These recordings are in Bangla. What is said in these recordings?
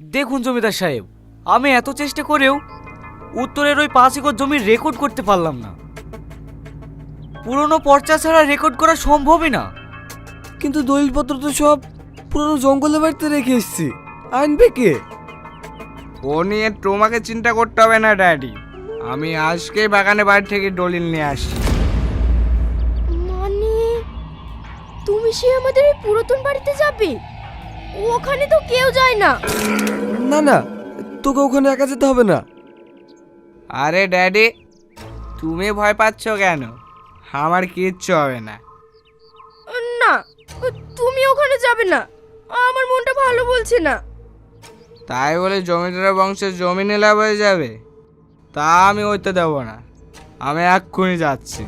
দেখুন জমিদার সাহেব আমি এত চেষ্টা করেও উত্তরের ওই পাঁচ একর জমি রেকর্ড করতে পারলাম না। পুরনো পর্চা ছাড়া রেকর্ড করা সম্ভবই না। কিন্তু দলিলপত্র তো সব পুরনো জঙ্গলের বাড়িতে রেখে এসছি। আনবে কে? ও নিয়ে তোমাকে চিন্তা করতে হবে না ড্যাডি আমি আজকেই বাগানে বাড়ি থেকে দলিল নিয়ে আসি মানে তুমি সে আমাদের ওই পুরাতন বাড়িতে যাবে? ওখানে তো কেউ যায় না। না না তোকে ওখানে একা যেতে হবে না। আরে ড্যাডি তুমি ভয় পাচ্ছ কেন? আমার কিচ্ছু হবে না। না তুমি ওখানে যাবে না। আমার মনটা ভালো বলছে না। তাই বলে জমিদার বংশের জমি নিলাম হয়ে যাবে? তা আমি হইতে দেবো না। আমি এক্ষুনি যাচ্ছি।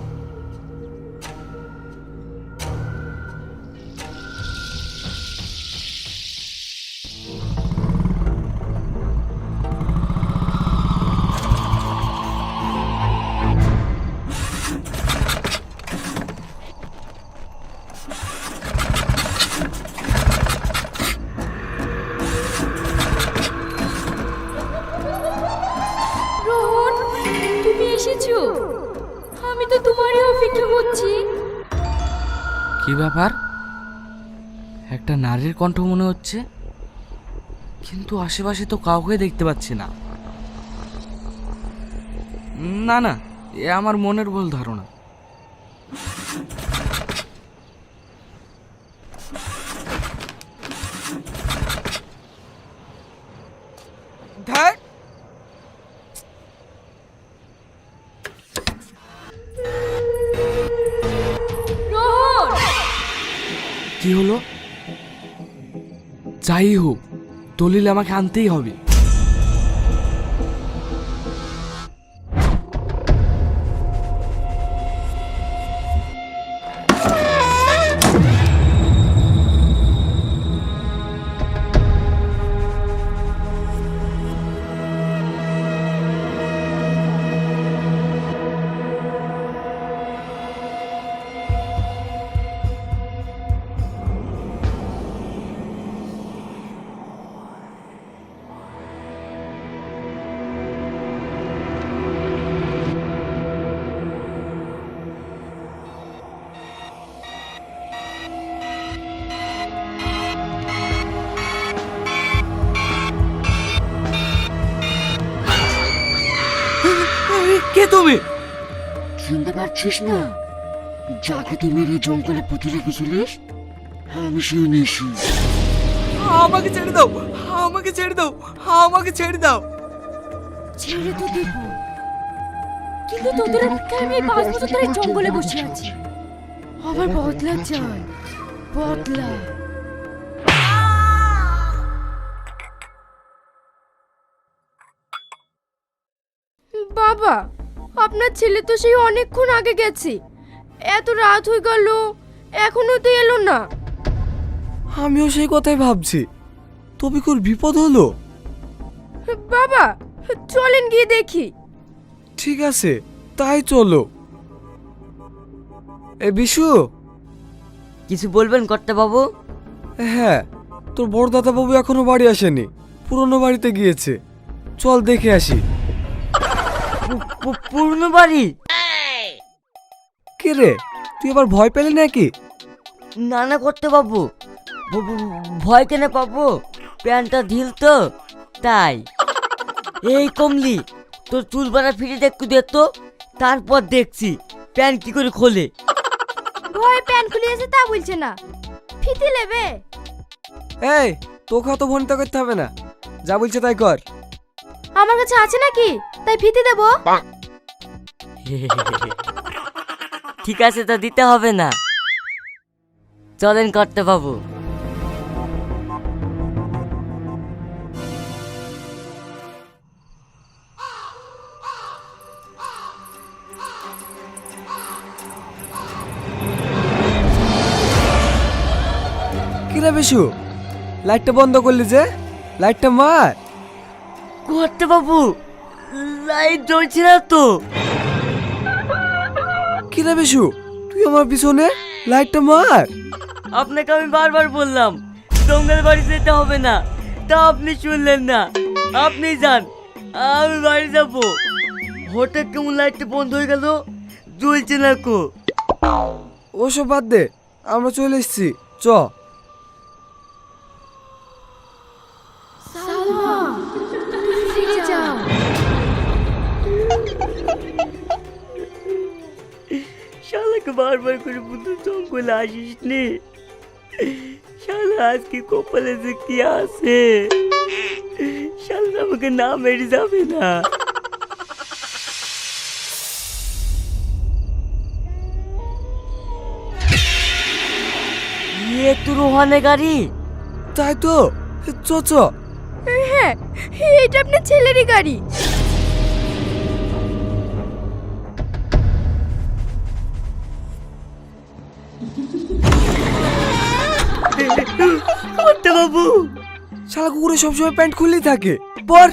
করছি কি ব্যাপার? একটা নারীর কণ্ঠ মনে হচ্ছে, কিন্তু আশেপাশে তো কাউকে দেখতে পাচ্ছি না। না না, এ আমার মনের ভুল ধারণা। যাই হোক দলিল আমাকে আনতেই হবে। পারছিস না? যাকে তুই মেরে জঙ্গলে পুঁতে রেখেছিলিস আমি শুয়ে নিয়েছি আমাকে ছেড়ে দাও আমাকে ছেড়ে দাও আমাকে ছেড়ে দাও। ছেড়ে তো দেব। কিন্তু তোদের অপেক্ষায় আমি এই পাঁচ বছর ধরে জঙ্গলে বসে আছি আবার বদলা চাই বদলা। বাবা আপনার ছেলে তো সেই অনেকক্ষণ আগে গেছে। এত রাত হয়ে গেল এখনও তো এলো না। আমিও সেই কথাই ভাবছি। তবে কোর বিপদ হলো? বাবা চলেন গিয়ে দেখি। ঠিক আছে তাই চলো। এ বিশু? কিছু বলবেন কর্তা বাবু হ্যাঁ তোর বড় দাদা বাবু এখনও বাড়ি আসেনি পুরনো বাড়িতে গিয়েছে। চল দেখে আসি। পূর্ণ বাড়ি? কে রে? তুই আবার ভয় পেলি নাকি? না না করতে ভ- ভয় কেন পাবো? প্যান্টটা ঢিল তো তাই। এই কমলি তোর চুল বাড়া ফিরে দেখতে দে তো তারপর দেখছি প্যান্ট কি করে খোলে। ভয় প্যান খুলিয়েছে তা বলছে না। ফিতে নেবে এই তোকে অত ভনিতা করতে হবে না। যা বলছে তাই কর। আমার কাছে আছে নাকি? তাই ফিতে দেবো। ঠিক আছে তো দিতে হবে না। চলেন করতে বাবু কি রে বিশু লাইটটা বন্ধ করলি যে? লাইটটা মার। করতে বাবু লাইট জ্বলছে না তো। কি রে বিশু? তুই আমার পিছনে? লাইটটা মার। আপনাকে আমি বারবার বললাম জঙ্গল বাড়ি যেতে হবে না। তা আপনি শুনলেন না। আপনি যান আমি বাড়ি যাব। হঠাৎ কেমন লাইটটা বন্ধ হয়ে গেল জ্বলছে না কো। ওসব বাদ দে আমরা চলে এসেছি। চ। আমাকে বারবার করে বুদ্ধু জঙ্গলে আসিস নি। শালা আজকে কপালে যে কি আছে? শালা আমাকে না মেরে যাবে না। ইয়ে এ তো রোহানে গাড়ি? তাই তো চ চ। হ্যাঁ এটা আপনার ছেলেরই গাড়ি। বাবু কুকুরে সবসময় প্যান্ট খুললেই থাকে পর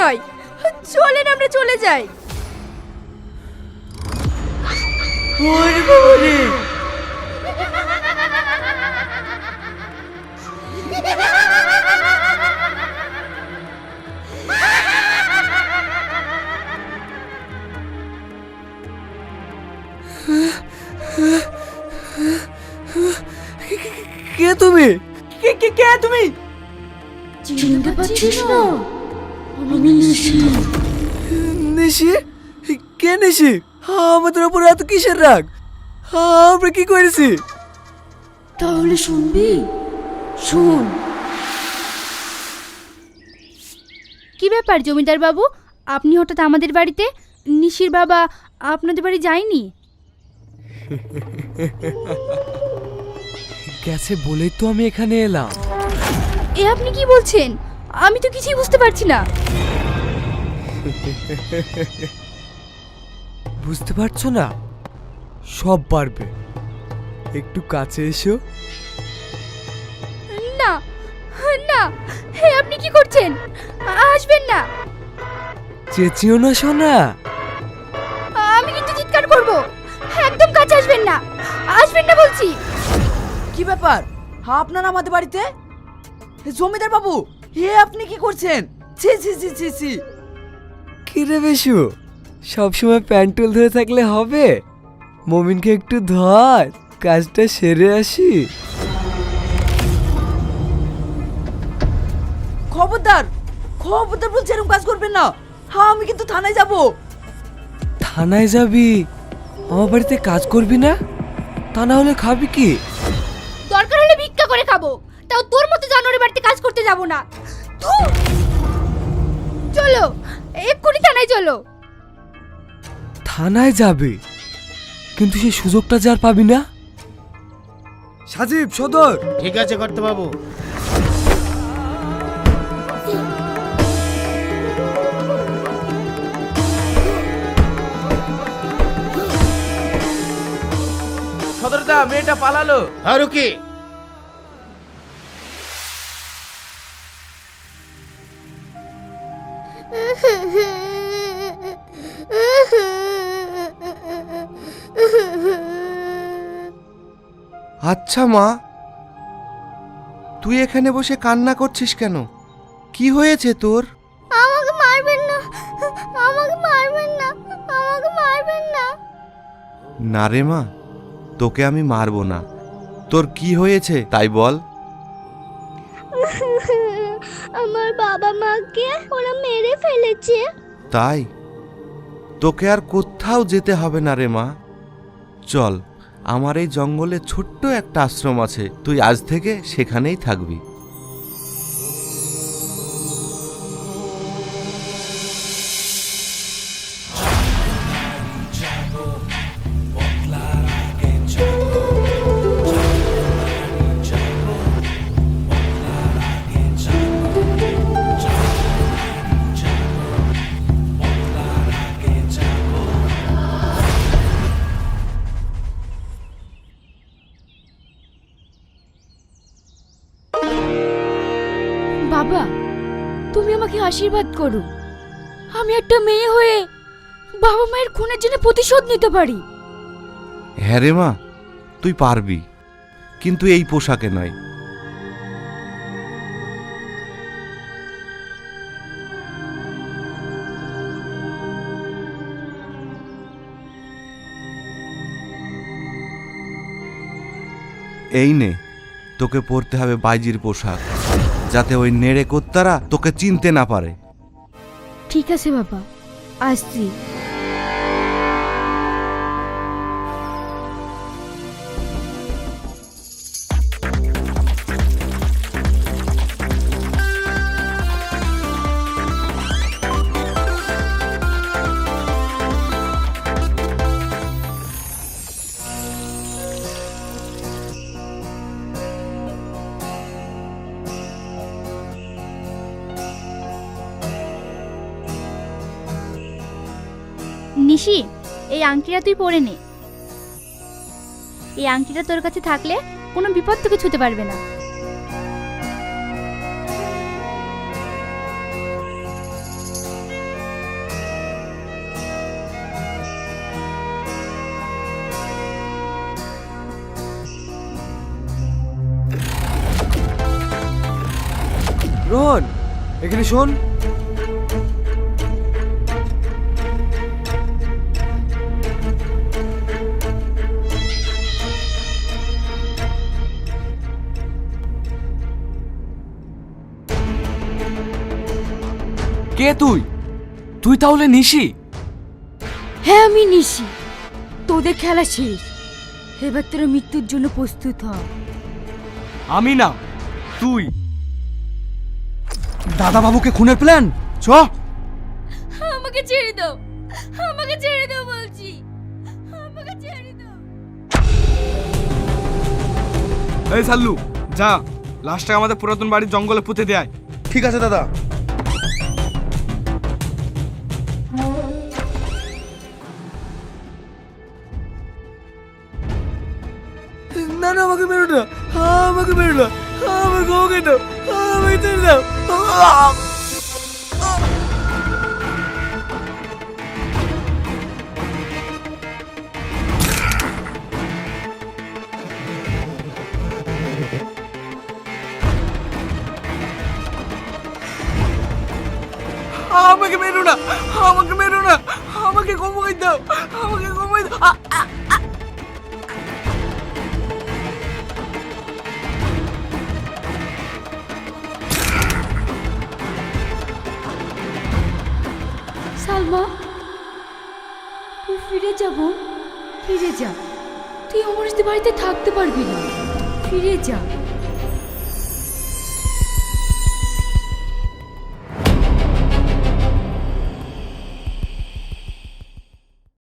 নয়। চলেন আমরা চলে যাই। কে তুমি? কে কে কে তুমি? চিনতে পারছিস না? আমি নিশি। নিশি? কে নিশি? আমাদের উপরে এত কিসের রাগ? আমরা কি করেছি? তাহলে শুনবি? শুন। কি ব্যাপার জমিদার বাবু? আপনি হঠাৎ আমাদের বাড়িতে? নিশির বাবা আপনাদের বাড়ি যায়নি? গেছে বলেই তো আমি এখানে এলাম। এ আপনি কি বলছেন? আমি তো কিছুই বুঝতে পারছি না। বুঝতে পারছ না? সব পারবে। একটু কাছে এসো। না না হে আপনি কি করছেন? আসবেন না। চেঁচিও না শোনা আমি কিন্তু চিৎকার করব। একদম কাছে আসবেন না। আসবেন না বলছি। কি ব্যাপার? আপনার আমাদের বাড়িতে? জমিদার বাবু হে আপনি কি করছেন? ছি ছি ছি ছি ছি। কি রে বেশু? সবসময় প্যান্টুল ধরে থাকলে হবে? মমিনকে একটু ধর কাজটা সেরে আসি। খবরদার খবরদার বলছি এরকম কাজ করবেন না। হ্যাঁ আমি কিন্তু থানায় যাব। থানায় যাবি? আমার বাড়িতে কাজ করবি না? তা না হলে খাবি কি? দরকার হলে ভিক্ষা করে খাব। তাও তোর মতো জানোয়ারের বাড়িতে কাজ করতে যাব না। ধুর! চলো। থানায় যাবে। কিন্তু সেই সুযোগটা যার পাবি না? সাজিব সদর। ঠিক আছে করতে বাবু সদরদা মেয়েটা পালালো। আর কি আচ্ছা মা। তুই এখানে বসে কান্না করছিস কেন? কি হয়েছে তোর? আমাকে মারবেন না। আমাকে মারবেন না। আমাকে মারবেন না। না রে মা তোকে আমি মারবো না। তোর কি হয়েছে তাই বল। আমার বাবা মাকে ওরা মেরে ফেলেছে। তাই? তোকে আর কোথাও যেতে হবে না রে মা। চল। আমার এই জঙ্গলে ছোট্ট একটা আশ্রম আছে। তুই আজ থেকে সেখানেই থাকবি। আশীর্বাদ করুন আমি একটা মেয়ে হয়ে বাবা মায়ের খুনের জন্য প্রতিশোধ নিতে পারি। হ্যাঁ রে মা, তুই পারবি, কিন্তু এই পোশাকে নয়। এই নে, তোকে পরতে হবে বাইজির পোশাক। যাতে ওই নেড়ে কোত্তারা তোকে চিনতে না পারে। ঠিক আছে বাবা আসছি। আংটিটা তুই পরে নে। এই আংটিটা তোর কাছে থাকলে কোনো বিপদ তোকে ছুতে পারবে না। রোহন, এখানে শোন। কে তুই? তুই তাহলে নিশি? হ্যাঁ আমি নিশি। তোদের খেলা শেষ। এবার তোরা মৃত্যুর জন্য প্রস্তুত হ। আমি না তুই। দাদা বাবুকে খুনের প্ল্যান চ। আমাকে ছেড়ে দাও। আমাকে ছেড়ে দাও বলছি। আমাকে ছেড়ে দাও। এই সাল্লু যা। লাস্টে আমাদের পুরাতন বাড়ির জঙ্গলে পুঁতে দেয় ঠিক আছে দাদা। ওকে দাও আমাকে ছেড়ে দাও আমাকে মেরো না, আমাকে মেরো না, আমাকে কমাই দাও, আমাকে কমাই দাও। যাব? ফিরে যা। তুই আমার বাড়িতে থাকতে পারবি না। ফিরে যা।